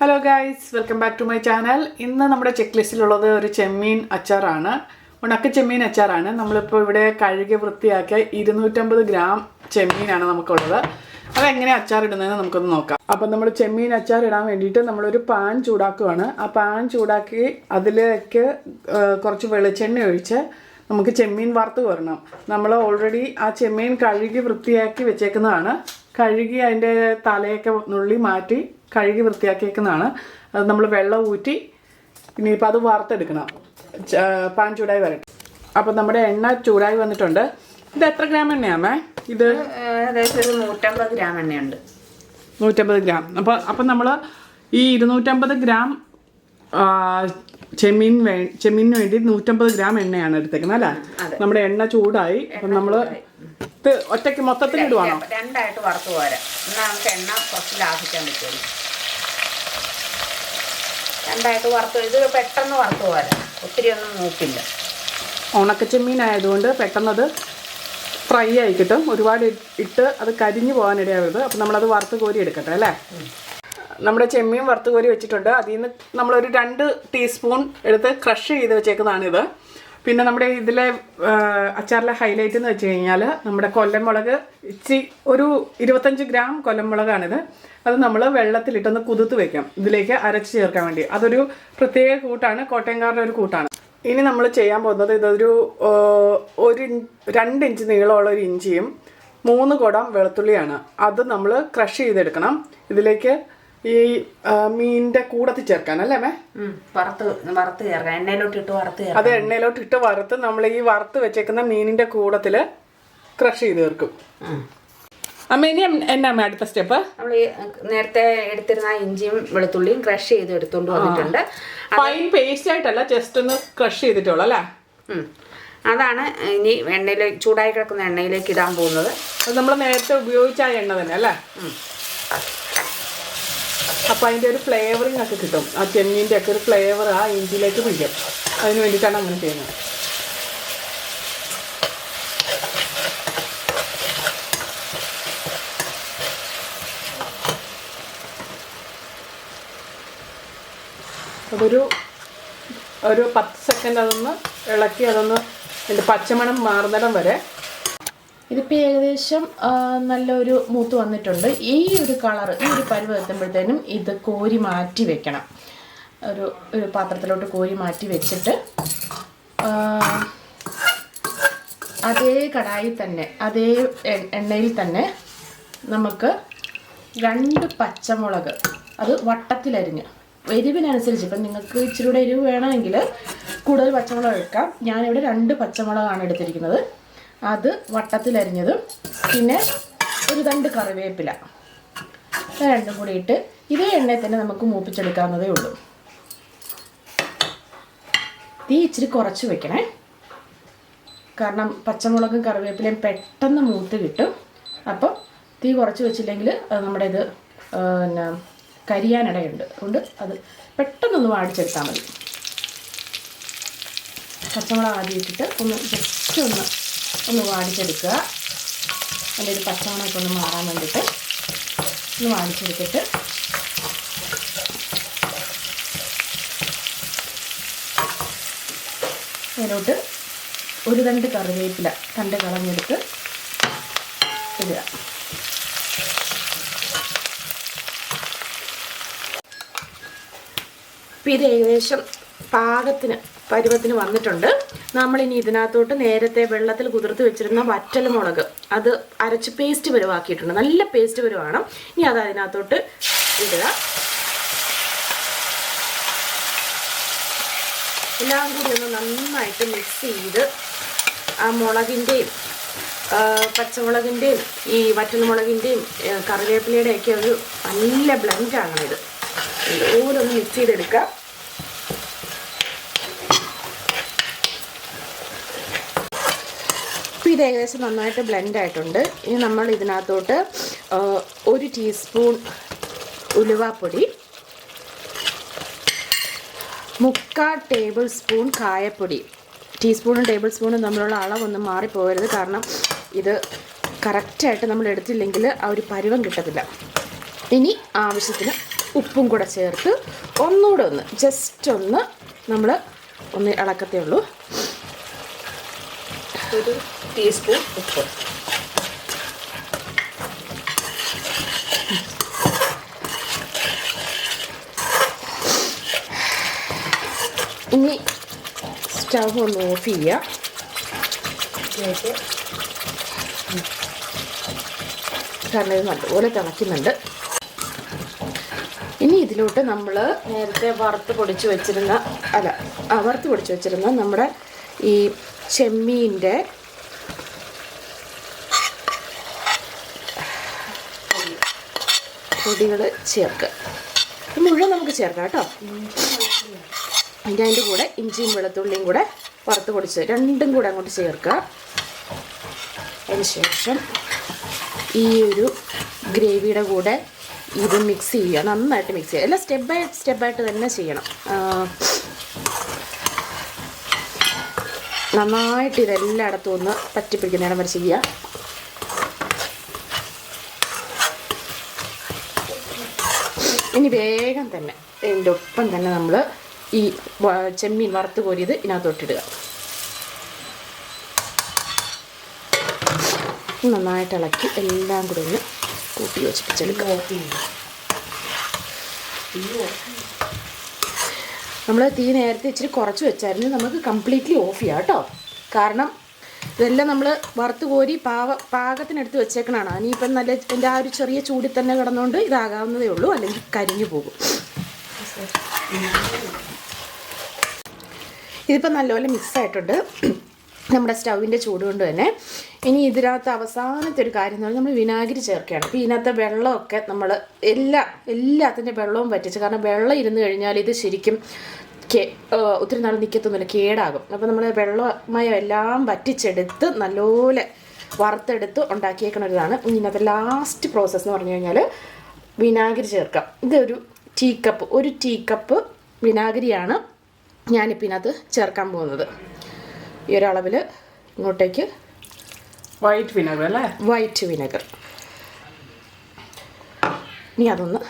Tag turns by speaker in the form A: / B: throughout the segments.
A: Hello guys welcome back to my channel ഇന്ന് നമ്മുടെ check ലിസ്റ്റിലുള്ളത് ഒരു ചെമ്മീൻ അച്ചാറാണ്. ഉണക്ക ചെമ്മീൻ അച്ചാറാണ്. നമ്മളിപ്പോൾ ഇവിടെ കഴുകി വൃത്തിയാക്കിയ ഇരുന്നൂറ്റമ്പത് ഗ്രാം ചെമ്മീനാണ് നമുക്കുള്ളത്. അതെങ്ങനെ അച്ചാർ ഇടുന്നതെന്ന് നമുക്കൊന്ന് നോക്കാം. അപ്പം നമ്മൾ ചെമ്മീൻ അച്ചാർ ഇടാൻ വേണ്ടിയിട്ട് നമ്മളൊരു പാൻ ചൂടാക്കുകയാണ് ആ പാൻ ചൂടാക്കി അതിലേക്ക് കുറച്ച് വെളിച്ചെണ്ണ ഒഴിച്ച് നമുക്ക് ചെമ്മീൻ വറുത്ത് കോരണം നമ്മൾ ഓൾറെഡി ആ ചെമ്മീൻ കഴുകി വൃത്തിയാക്കി വെച്ചേക്കുന്നതാണ്. കഴുകി അതിന്റെ തലയൊക്കെ നുള്ളി മാറ്റി കഴുകി വൃത്തിയാക്കിയേക്കുന്നതാണ്. അത് നമ്മൾ വെള്ളം ഊറ്റി ഇനിയിപ്പോൾ അത് വറുത്തെടുക്കണം. പാൻ ചൂടായി വരട്ടെ. അപ്പം നമ്മുടെ എണ്ണ ചൂടായി വന്നിട്ടുണ്ട്. ഇത് എത്ര ഗ്രാം എണ്ണയാമേ ഇത്
B: ഏകദേശം ഒരു നൂറ്റമ്പത് ഗ്രാം എണ്ണയുണ്ട്.
A: നൂറ്റമ്പത് ഗ്രാം. അപ്പോൾ അപ്പം നമ്മൾ ഈ ഇരുന്നൂറ്റമ്പത് ഗ്രാം ചെമ്മീൻ വേ ചെമ്മീനിന് വേണ്ടി നൂറ്റമ്പത് ഗ്രാം എണ്ണയാണ് എടുത്തേക്കുന്നത് അല്ലേ? നമ്മുടെ എണ്ണ ചൂടായി. അപ്പം നമ്മൾ ഇത് ഒറ്റയ്ക്ക് മൊത്തത്തിൽ ഇടുവാണോ?
B: രണ്ടായിട്ട് വറുത്ത് പോരാ. എന്നാൽ നമുക്ക് എണ്ണ കുറച്ച് ലാഭിക്കാൻ പറ്റുള്ളൂ. രണ്ടായിട്ട് വറുത്ത് ഇത് പെട്ടെന്ന് വറുത്ത് പോരാ. ഒത്തിരി ഒന്നും നോക്കില്ല
A: ഉണക്കച്ചെമ്മീൻ ആയതുകൊണ്ട് പെട്ടെന്നത് ഫ്രൈ ആയി കിട്ടും. ഒരുപാട് ഇട്ട് അത് കരിഞ്ഞു പോകാനിടയാവരുത് അപ്പം നമ്മളത് വറുത്ത് കോരി എടുക്കട്ടെ അല്ലേ? നമ്മുടെ ചെമ്മീൻ വറുത്ത് കോരി വെച്ചിട്ടുണ്ട്. അതിൽ നിന്ന് നമ്മളൊരു രണ്ട് ടീസ്പൂൺ എടുത്ത് ക്രഷ് ചെയ്ത് വെച്ചേക്കുന്നതാണിത്. പിന്നെ നമ്മുടെ ഇതിലെ അച്ചാറിലെ ഹൈലൈറ്റ് എന്ന് വെച്ച് കഴിഞ്ഞാൽ നമ്മുടെ കൊല്ലമുളക് ഇച്ചി ഒരു ഇരുപത്തഞ്ച് ഗ്രാം കൊല്ലമുളകാണിത്. അത് നമ്മൾ വെള്ളത്തിലിട്ടൊന്ന് കുതിർത്ത് വെക്കാം. ഇതിലേക്ക് അരച്ച് ചേർക്കാൻ വേണ്ടി. അതൊരു പ്രത്യേക കൂട്ടാണ്. കോട്ടയംകാരുടെ ഒരു കൂട്ടാണ്. ഇനി നമ്മൾ ചെയ്യാൻ പോകുന്നത് ഇതൊരു ഒരു രണ്ട് ഇഞ്ച് നീളമുള്ള ഒരു ഇഞ്ചിയും മൂന്ന് കുടം വെളുത്തുള്ളിയാണ്. അത് നമ്മൾ ക്രഷ് ചെയ്തെടുക്കണം. ഇതിലേക്ക് ഈ മീനിന്റെ കൂടത്തിൽ ചേർക്കാൻ അല്ലേ മേ?
B: വറുത്ത് വറുത്ത് ചേർക്കാം എണ്ണയിലോട്ട് ഇട്ട് വറുത്ത് ചേർക്കാം
A: അത് എണ്ണയിലോട്ട് ഇട്ട് വറുത്ത് നമ്മൾ ഈ വറുത്ത് വെച്ചേക്കുന്ന മീനിന്റെ കൂടത്തിൽ ക്രഷ് ചെയ്ത് തീർക്കും. അമ്മ ഇനി എന്നാ അമ്മ അടുത്ത സ്റ്റെപ്പ്?
B: നമ്മൾ നേരത്തെ എടുത്തിരുന്ന ഇഞ്ചിയും വെളുത്തുള്ളിയും ക്രഷ് ചെയ്ത് എടുത്തുകൊണ്ട് വന്നിട്ടുണ്ട്.
A: ഫൈൻ പേസ്റ്റ് ആയിട്ടല്ല ജസ്റ്റ് ഒന്ന് ക്രഷ് ചെയ്തിട്ടുള്ളൂ അല്ലേ?
B: അതാണ് ഇനി എണ്ണയിലേക്ക് ചൂടായി കിടക്കുന്ന എണ്ണയിലേക്ക് ഇടാൻ പോകുന്നത്.
A: അത് നമ്മൾ നേരത്തെ ഉപയോഗിച്ച എണ്ണ തന്നെ അല്ലേ?
B: ഉം.
A: അതിന്റെ ഒരു ഫ്ലേവറിങ് ഒക്കെ കിട്ടും ആ ചെമ്മീന്റെ ഒക്കെ ഒരു ഫ്ലേവർ ആ ഇഞ്ചിയിലേക്ക് പിടിക്കും അതിന് വേണ്ടിയിട്ടാണ് അങ്ങനെ ചെയ്യുന്നത് അതൊരു ഒരു പത്ത് സെക്കൻഡ് അതൊന്ന് ഇളക്കി അതൊന്ന് അതിന്റെ പച്ചമണം മാറുന്നിടം വരെ
C: ഇതിപ്പോൾ ഏകദേശം നല്ലൊരു മൂത്ത് വന്നിട്ടുണ്ട്. ഈ ഒരു കളർ ഈ ഒരു പരുവ് എത്തുമ്പോഴത്തേനും ഇത് കോരി മാറ്റി വെക്കണം. ഒരു ഒരു പാത്രത്തിലോട്ട് കോരി മാറ്റി വെച്ചിട്ട് അതേ കടായി തന്നെ അതേ എണ്ണയിൽ തന്നെ നമുക്ക് രണ്ട് പച്ചമുളക് അത് വട്ടത്തിലരിഞ്ഞ്. എരിവിനനുസരിച്ച് ഇപ്പം നിങ്ങൾക്ക് ഇച്ചിരി കൂടെ എരിവ് വേണമെങ്കിൽ കൂടുതൽ പച്ചമുളക് എടുക്കാം ഞാനിവിടെ രണ്ട് പച്ചമുളകാണ് എടുത്തിരിക്കുന്നത്. അത് വട്ടത്തിലരിഞ്ഞതും പിന്നെ ഒരു രണ്ട് കറിവേപ്പില. രണ്ടും കൂടി ഇട്ട് ഇതേ എണ്ണയിൽ തന്നെ നമുക്ക് മൂപ്പിച്ചെടുക്കാവുന്നതേ ഉള്ളൂ. തീ ഇച്ചിരി കുറച്ച് വെക്കണേ. കാരണം പച്ചമുളകും കറിവേപ്പിലയും പെട്ടെന്ന് മൂത്ത് കിട്ടും. അപ്പോൾ തീ കുറച്ച് വെച്ചില്ലെങ്കിൽ അത് നമ്മുടെ ഇത് പിന്നെ കരിയാനിടയുണ്ട്. അതുകൊണ്ട് അത് പെട്ടെന്നൊന്ന് വാടിച്ചെടുത്താൽ മതി. പച്ചമുളക് ആദ്യം ഇട്ടിട്ട് ഒന്ന് ജസ്റ്റ് ഒന്ന് ഒന്ന് വാടിച്ചെടുക്കുക. അതിന്റെ ഒരു പച്ചമണമൊക്കെ ഒന്ന് മാറാൻ വേണ്ടിയിട്ട് ഒന്ന് വാടിച്ചെടുത്തിട്ട് അതിലോട്ട് ഒരു രണ്ട് കറിവേപ്പില തണ്ട് കളഞ്ഞെടുത്ത് ഇടുക. ഇത് ഏകദേശം പാകത്തിന് പരുവത്തിന് വന്നിട്ടുണ്ട്. നമ്മളിനി ഇതിനകത്തോട്ട് നേരത്തെ വെള്ളത്തിൽ കുതിർത്ത് വെച്ചിരുന്ന വറ്റൽ മുളക്. അത് അരച്ച് പേസ്റ്റ് പരുവാക്കിയിട്ടുണ്ട്. നല്ല പേസ്റ്റ് പരുവാണ്. ഇനി അത് അതിനകത്തോട്ട് ഇടുക. എല്ലാം കൂടി ഒന്ന് നന്നായിട്ട് മിക്സ് ചെയ്ത് ആ മുളകിന്റെയും പച്ചമുളകിന്റെയും ഈ വറ്റൽമുളകിന്റെയും കറിവേപ്പിലയുടെയൊക്കെ ഒരു നല്ല ബ്ലെൻഡാണ് ഇത് ഓരോന്ന് മിക്സ് ചെയ്തെടുക്കുക. ഇത് ഏകദേശം നന്നായിട്ട് ബ്ലെൻഡ് ആയിട്ടുണ്ട്. ഇനി നമ്മൾ ഇതിനകത്തോട്ട് ഒരു ടീസ്പൂൺ ഉലുവാപ്പൊടി മുക്കാൽ ടേബിൾ സ്പൂൺ കായപ്പൊടി ടീസ്പൂണും ടേബിൾ സ്പൂണും തമ്മിലുള്ള അളവൊന്നും മാറിപ്പോകരുത്. കാരണം ഇത് കറക്റ്റായിട്ട് നമ്മൾ എടുത്തില്ലെങ്കിൽ ആ ഒരു പരുവം കിട്ടത്തില്ല. ഇനി ആവശ്യത്തിന് ഉപ്പും കൂടെ ചേർത്ത് ഒന്നുകൂടെ ഒന്ന് ജസ്റ്റ് ഒന്ന് നമ്മൾ ഒന്ന് ഇളക്കത്തേ ഉള്ളൂ.
B: ടീസ്പൂൺ ഉപ്പ്.
C: ഇനി സ്റ്റവ് ഒന്ന് ഓഫ് ചെയ്യുക ഇത് നല്ലപോലെ തിളയ്ക്കുന്നുണ്ട് ഇനി ഇതിലോട്ട് നമ്മൾ നേരത്തെ വറുത്ത് പൊടിച്ച് വെച്ചിരുന്ന അല്ല വറുത്ത് പൊടിച്ച് വെച്ചിരുന്ന നമ്മുടെ ഈ ചെമ്മീന്റെ പൊടികൾ ചേർക്കുക മുഴുവൻ നമുക്ക് ചേർക്കാം കേട്ടോ. അതിന്റെ അതിന്റെ കൂടെ ഇഞ്ചിയും വെളുത്തുള്ളിയും കൂടെ വറുത്ത് പൊടിച്ച് രണ്ടും കൂടെ അങ്ങോട്ട് ചേർക്കുക. അതിന് ശേഷം ഈ ഒരു ഗ്രേവിയുടെ കൂടെ ഇത് മിക്സ് ചെയ്യുക. നന്നായിട്ട് മിക്സ് ചെയ്യുക. എല്ലാം സ്റ്റെപ്പ് ബൈ സ്റ്റെപ്പായിട്ട് തന്നെ ചെയ്യണം. നന്നായിട്ട് ഇതെല്ലായിടത്തും ഒന്ന് പറ്റിപ്പിടിക്കുന്നതിനം വരെ ചെയ്യുക. ഇനി വേഗം തന്നെ ഇതിന്റെ ഒപ്പം തന്നെ നമ്മൾ ഈ ചെമ്മീൻ വറുത്ത് കോരിയത് ഇതിനകത്തോട്ടിടുക. നന്നായിട്ട് ഇളക്കി എല്ലാം കൂടെ ഒന്ന് കൂട്ടി യോജിപ്പിച്ചെടുക്കുക. നമ്മൾ തീ നേരത്തെ ഇച്ചിരി കുറച്ച് വെച്ചായിരുന്നു. നമുക്ക് കംപ്ലീറ്റ്ലി ഓഫ് ചെയ്യാം കേട്ടോ. കാരണം ഇതെല്ലാം നമ്മൾ വറുത്ത് കോരി പാവ പാകത്തിനെടുത്ത് വെച്ചേക്കണതാണ് ഇനിയിപ്പം നല്ല എന്റെ ആ ഒരു ചെറിയ ചൂടിൽ തന്നെ കിടന്നുകൊണ്ട് ഇതാകാവുന്നതേ ഉള്ളൂ. അല്ലെങ്കിൽ കരിഞ്ഞു പോകും. ഇതിപ്പോൾ നല്ലപോലെ മിക്സായിട്ടുണ്ട് നമ്മുടെ സ്റ്റൗവിന്റെ ചൂട് കൊണ്ട് തന്നെ. ഇനി ഇതിനകത്ത് അവസാനത്തെ ഒരു കാര്യം എന്ന് പറഞ്ഞാൽ നമ്മൾ വിനാഗിരി ചേർക്കുകയാണ്. അപ്പോൾ ഇതിനകത്തെ വെള്ളമൊക്കെ നമ്മൾ എല്ലാ എല്ലാത്തിന്റെ വെള്ളവും പറ്റിച്ച് കാരണം വെള്ളം ഇരുന്ന് കഴിഞ്ഞാൽ ഇത് ശരിക്കും ഒത്തിരി നാൾ നിൽക്കത്തൊന്നുമില്ല കേടാകും. അപ്പോൾ നമ്മൾ വെള്ളമയം എല്ലാം വറ്റിച്ചെടുത്ത് നല്ലപോലെ വറുത്തെടുത്ത് ഉണ്ടാക്കിയേക്കണ ഇനി ഇതാണ് ഇതിനകത്ത് ലാസ്റ്റ് പ്രോസസ്സ് എന്ന് പറഞ്ഞു കഴിഞ്ഞാൽ വിനാഗിരി ചേർക്കാം. ഇതൊരു ടീ കപ്പ് ഒരു ടീ കപ്പ് വിനാഗിരിയാണ് ഞാനിപ്പോൾ ഇതിനകത്ത് ചേർക്കാൻ പോകുന്നത്. ഈ ഒരളവിൽ ഇങ്ങോട്ടേക്ക്
A: വൈറ്റ് വിനഗർ അല്ലേ?
C: വൈറ്റ് വിനഗർ ഇനി അതൊന്ന്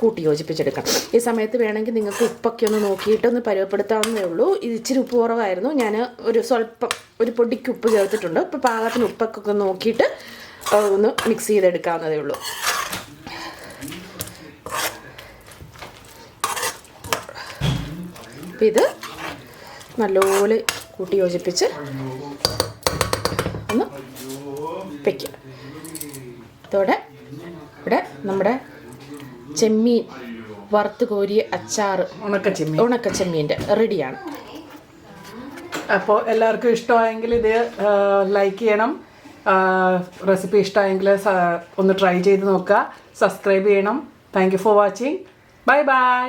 C: കൂട്ടി യോജിപ്പിച്ചെടുക്കാം ഈ സമയത്ത് വേണമെങ്കിൽ നിങ്ങൾക്ക് ഉപ്പൊക്കെ ഒന്ന് നോക്കിയിട്ട് ഒന്ന് പരുവപ്പെടുത്താവുന്നേ ഉള്ളൂ. ഇത് ഇച്ചിരി ഉപ്പ് കുറവായിരുന്നു. ഞാൻ ഒരു സ്വല്പം ഒരു പൊടിക്ക് ഉപ്പ് ചേർത്തിട്ടുണ്ട്. ഇപ്പോൾ പാകത്തിന് ഉപ്പൊക്കെ ഒന്ന് നോക്കിയിട്ട് ഒന്ന് മിക്സ് ചെയ്തെടുക്കാവുന്നതേ ഉള്ളൂ. അപ്പം ഇത് നല്ലപോലെ കൂട്ടി യോജിപ്പിച്ച് ഒന്ന് വയ്ക്കുക ഇതോടെ ഇവിടെ നമ്മുടെ ചെമ്മീൻ വറുത്ത് കോരിയ അച്ചാർ
A: ഉണക്ക ചെമ്മീൻ
C: ഉണക്ക ചെമ്മീന്റെ റെഡിയാണ്.
A: അപ്പോൾ എല്ലാവർക്കും ഇഷ്ടമായെങ്കിൽ ഇത് ലൈക്ക് ചെയ്യണം. റെസിപ്പി ഇഷ്ടമായെങ്കിൽ ഒന്ന് ട്രൈ ചെയ്ത് നോക്കുക. സബ്സ്ക്രൈബ് ചെയ്യണം. Thank you for watching bye bye